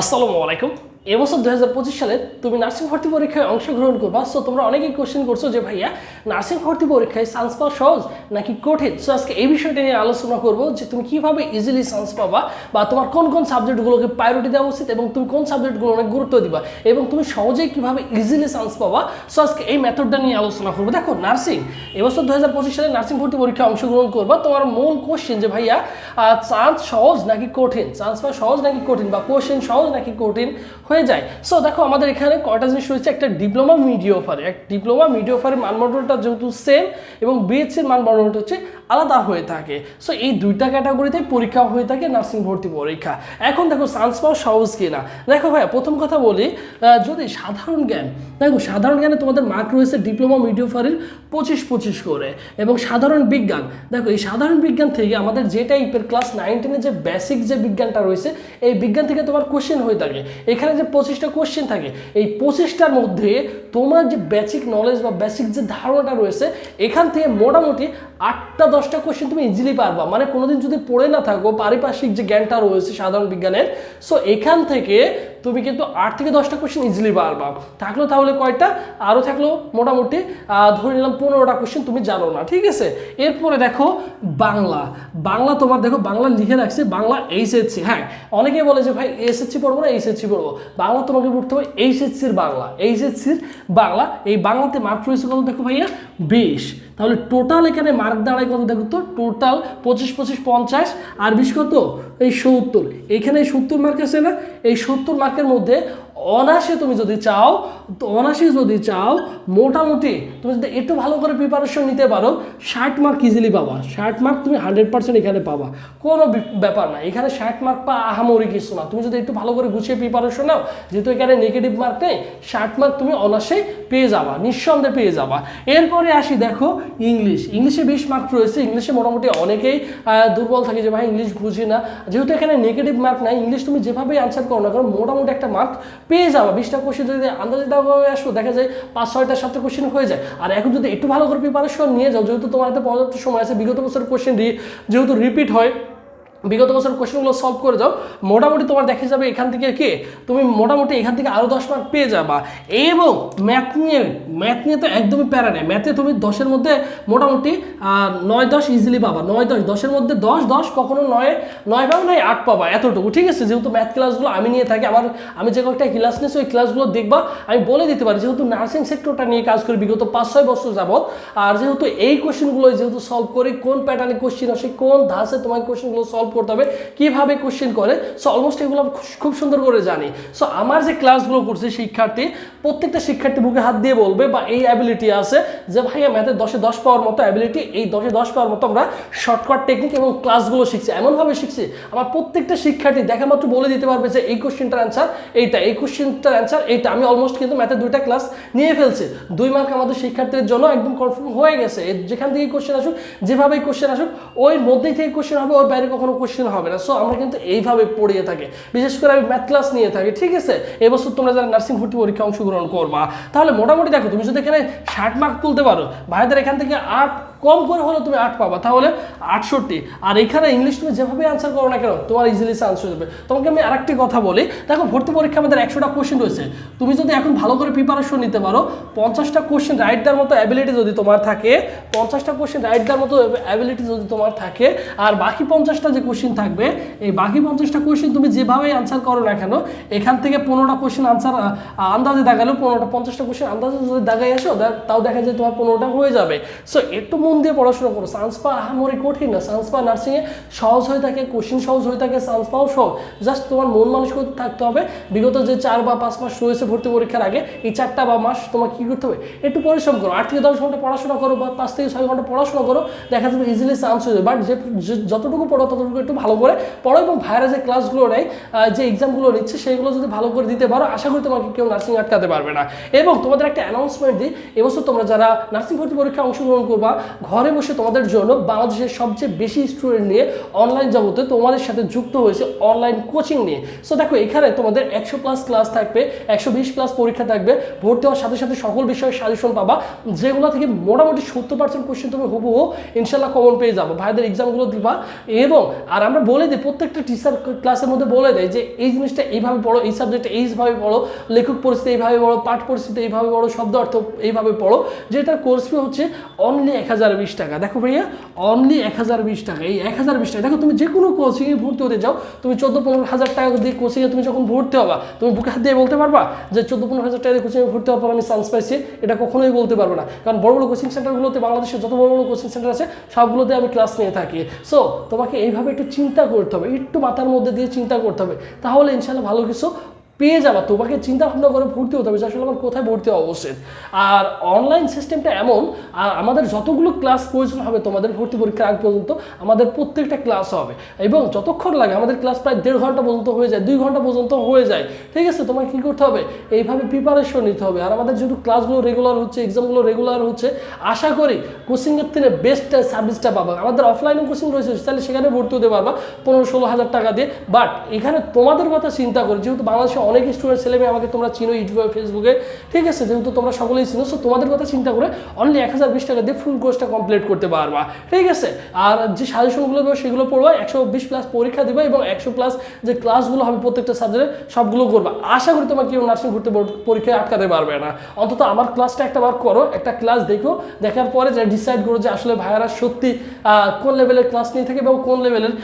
আসসালামু আলাইকুম। এবছর দু হাজার পঁচিশ সালে তুমি নার্সিং ভর্তি পরীক্ষায় অংশগ্রহণ করবা। সো তোমরা অনেকেই কোশ্চেন করছ যে, ভাইয়া, নার্সিং ভর্তি পরীক্ষায় চান্স পাওয়া সহজ নাকি কঠিন? সো আজকে এই বিষয়টা নিয়ে আলোচনা করব যে, তুমি কীভাবে ইজিলি চান্স পাবা বা তোমার কোন কোন সাবজেক্টগুলোকে প্রায়োরিটি দেওয়া উচিত এবং তুমি কোন সাবজেক্টগুলো অনেক গুরুত্ব দিবা এবং তুমি সহজেই কীভাবে ইজিলি চান্স পাবা। সো আজকে এই মেথডটা নিয়ে আলোচনা করব। দেখো, নার্সিং, এবছর দু হাজার পঁচিশ সালে নার্সিং ভর্তি পরীক্ষায় অংশগ্রহণ করবা। তোমার মূল কোশ্চেন যে, ভাইয়া চান্স সহজ নাকি কঠিন? চান্স পাওয়া সহজ নাকি কঠিন বা কোশ্চেন সহজ নাকি কঠিন? হয়ে যায়। সো দেখো আমাদের এখানে কয়টা জিনিস রয়েছে? একটা ডিপ্লোমা মিডিয়া অফারে এক ডিপ্লোমা মিডিয়া অফারের মানমন্ডলটা যেহেতু সেম এবং বিএসসির মানমন্ডলটা হচ্ছে আলাদা হয়ে থাকে। সো এই দুইটা ক্যাটাগরিতে পরীক্ষা হয়ে থাকে নার্সিং ভর্তি পরীক্ষা। এখন দেখো চান্স পাওয়া সহজ কিনা। দেখো ভাইয়া, প্রথম কথা বলি যদি সাধারণ জ্ঞান, দেখো সাধারণ জ্ঞানে তোমাদের মার্ক রয়েছে ডিপ্লোমা মিডিয়া অফারের পঁচিশ পঁচিশ করে। এবং সাধারণ বিজ্ঞান, দেখো এই সাধারণ বিজ্ঞান থেকে আমাদের যে টাইপের ক্লাস নাইনটিনে যে বেসিক যে বিজ্ঞানটা রয়েছে, এই বিজ্ঞান থেকে তোমার কোশ্চেন হয়ে থাকে। এখানে যে পঁচিশটা কোশ্চেন থাকে, এই পঁচিশটার মধ্যে তোমার যে বেসিক নলেজ বা বেসিক যে ধারণাটা রয়েছে, এখান থেকে মোটামুটি আটটা দশটা কোয়েশ্চেন তুমি ইজিলি পারবা। মানে কোনোদিন যদি পড়ে না থাকো, পারিপার্শ্বিক যে জ্ঞানটা রয়েছে সাধারণ বিজ্ঞানের সো এখান থেকে তুমি কিন্তু আট থেকে দশটা কোশ্চেন ইজিলি পারবা। থাকল তাহলে কয়টা? আরও থাকল মোটামুটি ধরে নিলাম পনেরোটা কোশ্চেন তুমি জানো না, ঠিক আছে? এরপরে দেখো বাংলা। বাংলা তোমার দেখো, বাংলা লিখে রাখছে, বাংলা এইচএসসি হ্যাঁ? অনেকেই বলে যে ভাই এসএসসি পড়ব না এইচএসসি পড়ব। বাংলা তোমাকে পড়তে হবে এইচএসসির বাংলা। এইচএসসির বাংলা, এই বাংলাতে মার্ক রয়েছে কত দেখো ভাইয়া? বিশ। তাহলে টোটাল এখানে মার্ক দাঁড়ায় কত দেখো তো? টোটাল পঁচিশ পঁচিশ, পঞ্চাশ, আর বিশ কত? এই সত্তর। এখানে সত্তর মার্ক আছে না? এই সত্তর মার্কের মধ্যে অনাসে তুমি যদি চাও, তো অনাসে যদি চাও, মোটামুটি তুমি যদি একটু ভালো করে প্রিপারেশন নিতে পারো, ষাট মার্ক ইজিলি পাবা। ষাট মার্ক তুমি হান্ড্রেড পার্সেন্ট এখানে পাবা। কোনো ব্যাপার না, এখানে ষাট মার্ক পা আহামরি কিছু না। তুমি যদি একটু ভালো করে গুছিয়ে প্রিপারেশন নাও, যেহেতু এখানে নেগেটিভ মার্ক নেই, ষাট মার্ক তুমি অনাসেই পেয়ে যাবা, নিঃসন্দেহে পেয়ে যাবা। এরপরে আসি, দেখো, ইংলিশ। ইংলিশে বিশ মার্ক রয়েছে। ইংলিশে মোটামুটি অনেকেই দুর্বল থাকে যে, ভাই, ইংলিশ বুঝি না। যেহেতু এখানে নেগেটিভ মার্ক নাই, ইংলিশ তুমি যেভাবেই আনসার করো না কারণ মোটামুটি একটা মার্ক পেয়ে যাবা বিশটা কোশ্চেন যদি আন্দাজে দেওয়া আসো, দেখা যায় পাঁচ, ছয়টা, সাতটা কোশ্চেন হয়ে যায়। আর এখন যদি একটু ভালো করে প্রিপারেশন নিয়ে যাও, যেহেতু তোমার হাতে পর্যাপ্ত সময় আছে, বিগত বছরের কোশ্চেন দিয়ে যেহেতু রিপিট হয় বিগত বছর কোশ্চেনগুলো সলভ করে যাও মোটামুটি তোমার দেখা যাবে এখান থেকে কে? তুমি মোটামুটি এখান থেকে আরও দশ মার্ক পেয়ে যাবা। এবং ম্যাথ নিয়ে ম্যাথ নিয়ে তো একদমই প্যারা নেই। ম্যাথে তুমি দশের মধ্যে মোটামুটি নয় দশ ইজিলি পাবা। নয় দশ, দশের মধ্যে দশ দশ কখনো নয় নয় পাবা নয় আট পাবা। এতটুকু। ঠিক আছে? যেহেতু ম্যাথ ক্লাসগুলো আমি নিয়ে থাকি, আমার, আমি যে কয়েকটা ক্লাস নিয়েছি, ওই ক্লাসগুলো দেখবা। আমি বলে দিতে পারি, যেহেতু নার্সিং সেক্টরটা নিয়ে কাজ করি বিগত পাঁচ ছয় বছর যাবৎ, আর যেহেতু এই কোশ্চেনগুলো যেহেতু সলভ করি, কোন প্যাটার্নে কোশ্চেন আসে, কোন ধাসে তোমার কোশ্চেনগুলো সলভ করতে হবে, কীভাবে কোশ্চেন করে? সো অলমোস্ট এগুলো খুব সুন্দর করে জানি। সো আমার যে ক্লাসগুলো করছে, শিক্ষার্থী, প্রত্যেকটা শিক্ষার্থী বুকে হাত দিয়ে বলবে বা এই অ্যাবিলিটি আছে যে ভাইয়া ম্যাথে দশে দশ পাওয়ার মতো অ্যাবিলিটি এই দশে দশ পাওয়ার মতো আমরা শর্টকাট টেকনিক এবং ক্লাসগুলো শিখছি। এমনভাবে শিখছি, আমার প্রত্যেকটা শিক্ষার্থী দেখা মাত্র বলে দিতে পারবে যে এই কোশ্চেনটার অ্যান্সার এইটা, এই কোশ্চেনটার অ্যান্সার এইটা। আমি অলমোস্ট কিন্তু ম্যাথে দুইটা ক্লাস নিয়ে ফেলছি। দুই মার্ক আমাদের শিক্ষার্থীদের জন্য একদম কনফার্ম হয়ে গেছে। যেখান থেকে কোশ্চেন আসুক, যেভাবে কোশ্চেন আসুক, ওই মধ্যেই থেকে কোশ্চেন হবে, ওর বাইরে কখনো কোশ্চেন হবে না। সো আমরা কিন্তু এইভাবে পড়িয়ে থাকি। বিশেষ করে আমি ম্যাথ ক্লাস নিয়ে থাকি, ঠিক আছে? এবছর তোমরা যারা নার্সিং ভর্তি পরীক্ষা অংশগ্রহণ করবা, তাহলে মোটামুটি দেখো, তুমি যদি এখানে ষাট মার্ক তুলতে পারো। ভাইদের এখান থেকে আট কম করে হলেও তুমি আট পাবা। তাহলে আটষট্টি। আর এখানে ইংলিশ তুমি যেভাবে আনসার করো না কেন, তোমার ইজিলি হয়ে যাবে তোমাকে আমি আরেকটি কথা বলি। দেখো, ভর্তি পরীক্ষা আমাদের একশোটা কোশ্চেন রয়েছে। তুমি যদি এখন ভালো করে প্রিপারেশন নিতে পারো, পঞ্চাশটা কোশ্চেন রাইট দেওয়ার মতো অ্যাবিলিটি যদি তোমার থাকে, পঞ্চাশটা কোশ্চেন রাইট দেওয়ার মতো অ্যাবিলিটি যদি তোমার থাকে, আর বাকি পঞ্চাশটা যে কোশ্চেন থাকবে, এই বাকি পঞ্চাশটা কোশ্চেন তুমি যেভাবেই আনসার করো না কেন, এখান থেকে পনেরোটা কোশ্চেন আনসার আন্দাজে দেখালেও পনেরোটা, পঞ্চাশটা কোশ্চেন আন্দাজে যদি দেখাই আসো তাও দেখা যায় তোমার পনেরোটা হয়ে যাবে। সো একটু মন দিয়ে পড়াশোনা করো। সায়েন্স পা আহামরি কঠিন না। সায়েন্স পা নার্সিংয়ে সহজ হয়ে থাকে কোশ্চেন সহজ হয়ে থাকে সায়েন্স পাও সহজ। জাস্ট তোমার মন মানসিকতা থাকতে হবে। বিগত যে চার বা পাঁচ মাস রয়েছে ভর্তি পরীক্ষার আগে, এই চারটা বা মাস তোমার কী করতে হবে? একটু পরিশ্রম করো। আট থেকে দশ ঘণ্টা পড়াশোনা করো বা পাঁচ থেকে ছয় ঘণ্টা পড়াশোনা করো। দেখা যাবে ইজিলি চান্স হয়ে যাবে। বাট যে যতটুকু পড়ো, ততটুকু একটু ভালো করে পড়ো এবং ভাইরা যে ক্লাসগুলো নেয় যে এক্সামগুলো নিচ্ছে, সেগুলো যদি ভালো করে দিতে পারো, আশা করি তোমাকে কেউ নার্সিং আটকাতে পারবে না। এবং তোমাদের একটা অ্যানাউন্সমেন্ট দিই। এবছর তোমরা যারা নার্সিং ভর্তি পরীক্ষা অংশগ্রহণ করবা ঘরে বসে তোমাদের জন্য বাংলাদেশের সবচেয়ে বেশি স্টুডেন্ট নিয়ে অনলাইন জগতে তোমাদের সাথে যুক্ত হয়েছে অনলাইন কোচিং নিয়ে। সো দেখো, এখানে তোমাদের একশো প্লাস ক্লাস থাকবে, একশো বিশ প্লাস পরীক্ষা থাকবে ভর্তি হওয়ার সাথে সাথে সকল বিষয়ে সাজেশন পাবা, যেগুলো থেকে মোটামুটি সত্তর পার্সেন্ট কোশ্চেন তুমি হুবহু ইনশাল্লাহ কমন পেয়ে যাব, ভাইদের এক্সামগুলো দিবা। এবং, আর আমরা বলে দিই, প্রত্যেকটা টিচার ক্লাসের মধ্যে বলে দেয় যে, এই জিনিসটা এইভাবে পড়ো, এই সাবজেক্টে এইভাবে পড়ো, লেখক পরিস্থিতি এইভাবে পড়ো, পাঠ পরিস্থিতি এইভাবে পড়ো, শব্দ অর্থ এইভাবে পড়ো, যেটার কোর্স ফি হচ্ছে অনলি এক হাজার বিশ টাকা। দেখো ভাইয়া অনলি এক হাজার বিশ টাকা। এই এক হাজার বিশ টাকা, দেখো তুমি যে কোনো কোচিংয়ে ভর্তি হতে যাও, তুমি চোদ্দ পনেরো হাজার টাকা দিয়ে কোচিংয়ে তুমি যখন ভর্তি হবা, তুমি বুকে হাত দিয়ে বলতে পারবা যে চোদ্দ পনেরো হাজার টাকা দিয়ে কোচিংয়ে ভর্তি হওয়ার পর আমি চান্স পাইছি, এটা কখনোই বলতে পারব না। কারণ বড় বড় কোচিং সেন্টারগুলোতে বাংলাদেশের যত বড় বড় কোচিং সেন্টার আছে, সবগুলোতে আমি ক্লাস নিয়ে থাকি। সো তোমাকে এইভাবে একটু চিন্তা করতে হবে, একটু মাথার মধ্যে দিয়ে চিন্তা করতে হবে। তাহলে ইনশাল্লাহ ভালো কিছু পেয়ে যাবা, তোমাকে চিন্তা ভাবনা করে ভর্তি হতে হবে যে আসলে আমার কোথায় ভর্তি হওয়া উচিত। আর অনলাইন সিস্টেমটা এমন, আর আমাদের যতগুলো ক্লাস প্রয়োজন হবে, তোমাদের ভর্তি পরীক্ষার আগ পর্যন্ত আমাদের প্রত্যেকটা ক্লাস হবে। এবং যতক্ষণ লাগে, আমাদের ক্লাস প্রায় দেড় ঘণ্টা পর্যন্ত হয়ে যায়, দুই ঘণ্টা পর্যন্ত হয়ে যায়। ঠিক আছে তোমাকে কী করতে হবে? এইভাবে প্রিপারেশন নিতে হবে। আর আমাদের যেহেতু ক্লাসগুলো রেগুলার হচ্ছে এক্সামগুলো রেগুলার হচ্ছে, আশা করি কোচিংয়ের থেকে বেস্ট সার্ভিসটা পাবা। আমাদের অফলাইনে কোচিং রয়েছে, তাহলে সেখানে ভর্তি হতে পারবা, পনেরো ষোলো হাজার টাকা দিয়ে। বাট এখানে তোমাদের কথা চিন্তা করে, যেহেতু বাংলাদেশে অনেক স্টুডেন্ট ছেলে মেয়ে আমাকে তোমরা চিনো ইউটিউবে ফেসবুকে ঠিক আছে, যেহেতু তোমরা সকলেই চিনো সো তোমাদের কথা চিন্তা করে অনলি এক হাজার বিশ টাকা দিয়ে ফুল কোর্সটা কমপ্লিট করতে পারবা। ঠিক আছে? আর যে সাজেশনগুলো দেবো, সেগুলো পড়বা, একশো বিশ প্লাস পরীক্ষা দিবা এবং একশো প্লাস যে ক্লাসগুলো হবে প্রত্যেকটা সাবজেক্টে সবগুলো করবা। আশা করি তোমার কেউ নার্সিং ঘুরতে পরীক্ষায় আটকাতে পারবে না। অন্তত আমার ক্লাসটা একটা বার করো, একটা ক্লাস দেখো, দেখার পরে যে ডিসাইড করো যে আসলে ভাইয়ারা সত্যি কোন লেভেলের ক্লাস নিয়ে থাকে এবং কোন লেভেলের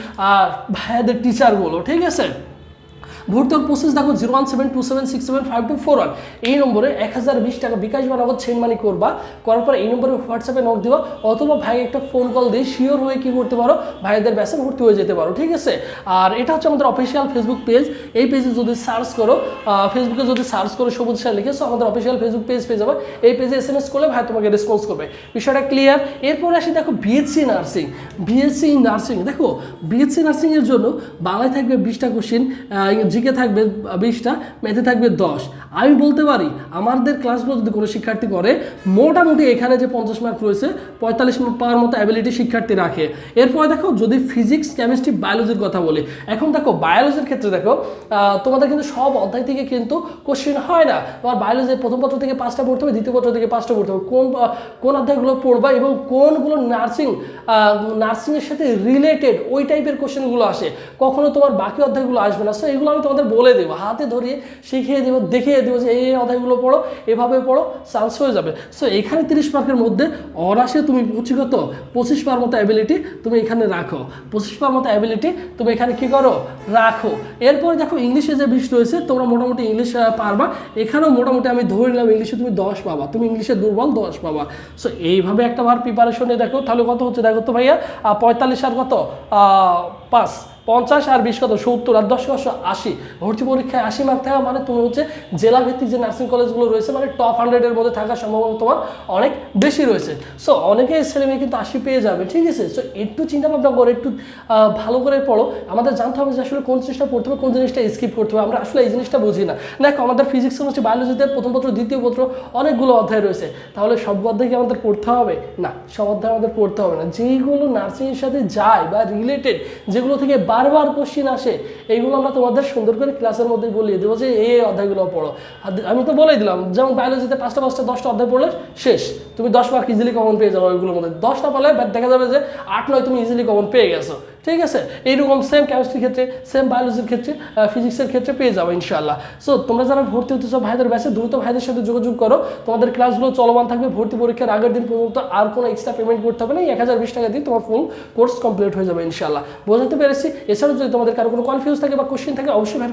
ভাইয়াদের টিচারগুলো ঠিক আছে? ভর্তির প্রসেস দেখো zero one seven two seven six seven five two four one এই নম্বরে এক হাজার বিশ টাকা বিকাশ বা নগদ সেন্ড মানি করবা। করার পর এই নম্বরে হোয়াটসঅ্যাপে নক দিবা। অথবা ভাই একটা ফোন কল দিয়ে শিওর হয়ে কি করতে পারো, ভাইদের ব্যাসে ভর্তি হয়ে যেতে পারো, ঠিক আছে? আর এটা হচ্ছে আমাদের অফিসিয়াল ফেসবুক পেজ এই পেজে যদি সার্চ করো ফেসবুকে যদি সার্চ করো সবুজ স্যার লিখে, so আমাদের অফিসিয়াল ফেসবুক পেজ পেয়ে যাবে। এই পেজে এস এম এস করলে ভাই তোমাকে রেসপন্স করবে। বিষয়টা ক্লিয়ার এরপরে আসি দেখো বিএসসি নার্সিং বিএসসি নার্সিং দেখো বিএসসি নার্সিংয়ের জন্য বাংলায় থাকবে বিশটা কোশ্চেন জিকে থাকবে বিশটা, ম্যাথে থাকবে দশ। আমি বলতে পারি, আমাদের ক্লাসগুলো যদি কোনো শিক্ষার্থী করে, মোটামুটি এখানে যে পঞ্চাশ মার্ক রয়েছে, পঁয়তাল্লিশ পাওয়ার মতো অ্যাবিলিটি শিক্ষার্থী রাখে। এরপরে দেখো, যদি ফিজিক্স কেমিস্ট্রি বায়োলজির কথা বলি, এখন দেখো বায়োলজির ক্ষেত্রে দেখো তোমাদের কিন্তু সব অধ্যায় থেকে কিন্তু কোশ্চেন হয় না। তোমার বায়োলজির প্রথম পত্র থেকে পাঁচটা পড়তে হবে, দ্বিতীয় পত্র থেকে পাঁচটা পড়তে হবে। কোন কোন অধ্যায়গুলো পড়বা এবং কোনগুলো নার্সিং নার্সিংয়ের সাথে রিলেটেড ওই টাইপের কোশ্চেনগুলো আসে, কখনো তোমার বাকি অধ্যায়গুলো আসবে না। সো এগুলো আমি তোমাদের বলে দেবো, হাতে ধরিয়ে শিখিয়ে দেবো, দেখিয়ে দেবো যে এই অধ্যায়গুলো পড়ো, এভাবে পড়ো চান্স হয়ে যাবে। সো এখানে তিরিশ মার্কের মধ্যে অনাসে তুমি কত পঁচিশ পার মতো অ্যাবিলিটি তুমি এখানে রাখো। পঁচিশ পার মতো অ্যাবিলিটি তুমি এখানে কি করো? রাখো। এরপরে দেখো ইংলিশে যে বিষয় রয়েছে, তোমরা মোটামুটি ইংলিশ পারবা। এখানেও মোটামুটি আমি ধরে নিলাম ইংলিশে তুমি দশ পাবা, তুমি ইংলিশে দুর্বল দশ পাবা। সো এইভাবে একটা বার প্রিপারেশনে দেখো, তাহলে কত হচ্ছে দেখো তো ভাইয়া? পঁয়তাল্লিশ আর কত? পাঁচ। পঞ্চাশ আর বিশ কত? সত্তর আর দশ কত আশি। ভর্তি পরীক্ষায় আশি মার্ক থাকা মানে তুমি হচ্ছে জেলা ভিত্তিক যে নার্সিং কলেজগুলো রয়েছে মানে টপ হান্ড্রেডের মধ্যে থাকার সম্ভাবনা তোমার অনেক বেশি রয়েছে। সো অনেকে ছেলে মেয়ে কিন্তু আশি পেয়ে যাবে, ঠিক আছে? সো একটু চিন্তা ভাবনা করে, একটু ভালো করে পড়ো। আমাদের জানতে হবে যে আসলে কোন জিনিসটা পড়তে হবে, কোন জিনিসটা স্কিপ করতে হবে। আমরা আসলে এই জিনিসটা বুঝি না। দেখো, আমাদের ফিজিক্স কেমিস্ট্রি বায়োলজিতে প্রথম পত্র, দ্বিতীয় পত্র অনেকগুলো অধ্যায় রয়েছে। তাহলে সব অধ্যায় কি আমাদের পড়তে হবে? না, সব অধ্যায় আমাদের পড়তে হবে না। যেইগুলো নার্সিংয়ের সাথে যায় বা রিলেটেড যেগুলো থেকে বারবার কোশ্চিন আসে, এইগুলো আমরা তোমাদের সুন্দর করে ক্লাসের মধ্যে বলিয়ে দেবো যে এই অধ্যায়গুলো পড়ো। আমি তো বলেই দিলাম, যেমন বায়োলজিতে পাঁচটা পাঁচটা দশটা অধ্যায় পড়লে শেষ। তুমি দশ মার্ক ইজিলি কমন পেয়ে যাবে ওইগুলোর মধ্যে। দশটা পড়লে দেখা যাবে যে আট নয় তুমি ইজিলি কমন পেয়ে গেছো। ঠিক আছে? এইরকম সেম কেমিস্ট্রির ক্ষেত্রে সেম বায়োলজির ক্ষেত্রে ফিজিক্সের ক্ষেত্রে পেয়ে যাব ইনশাল্লাহ সো তোমরা যারা ভর্তি হতে চাও ভাইদের ব্যাসে দ্রুত ভাইদের সাথে যোগাযোগ করো। তোমাদের ক্লাসগুলো চলমান থাকবে। ভর্তি পরীক্ষার আগের দিন পর্যন্ত আর কোনো এক্সট্রা পেমেন্ট করতে হবে না। এক হাজার বিশ টাকা দিয়ে তোমার ফুল কোর্স কমপ্লিট হয়ে যাবে ইনশাল্লাহ বোঝাতে পেরেছি। এছাড়াও যদি তোমাদের কারও কোনো কনফিউজ থাকে বা কোশ্চেন থাকে, অবশ্যই ভাই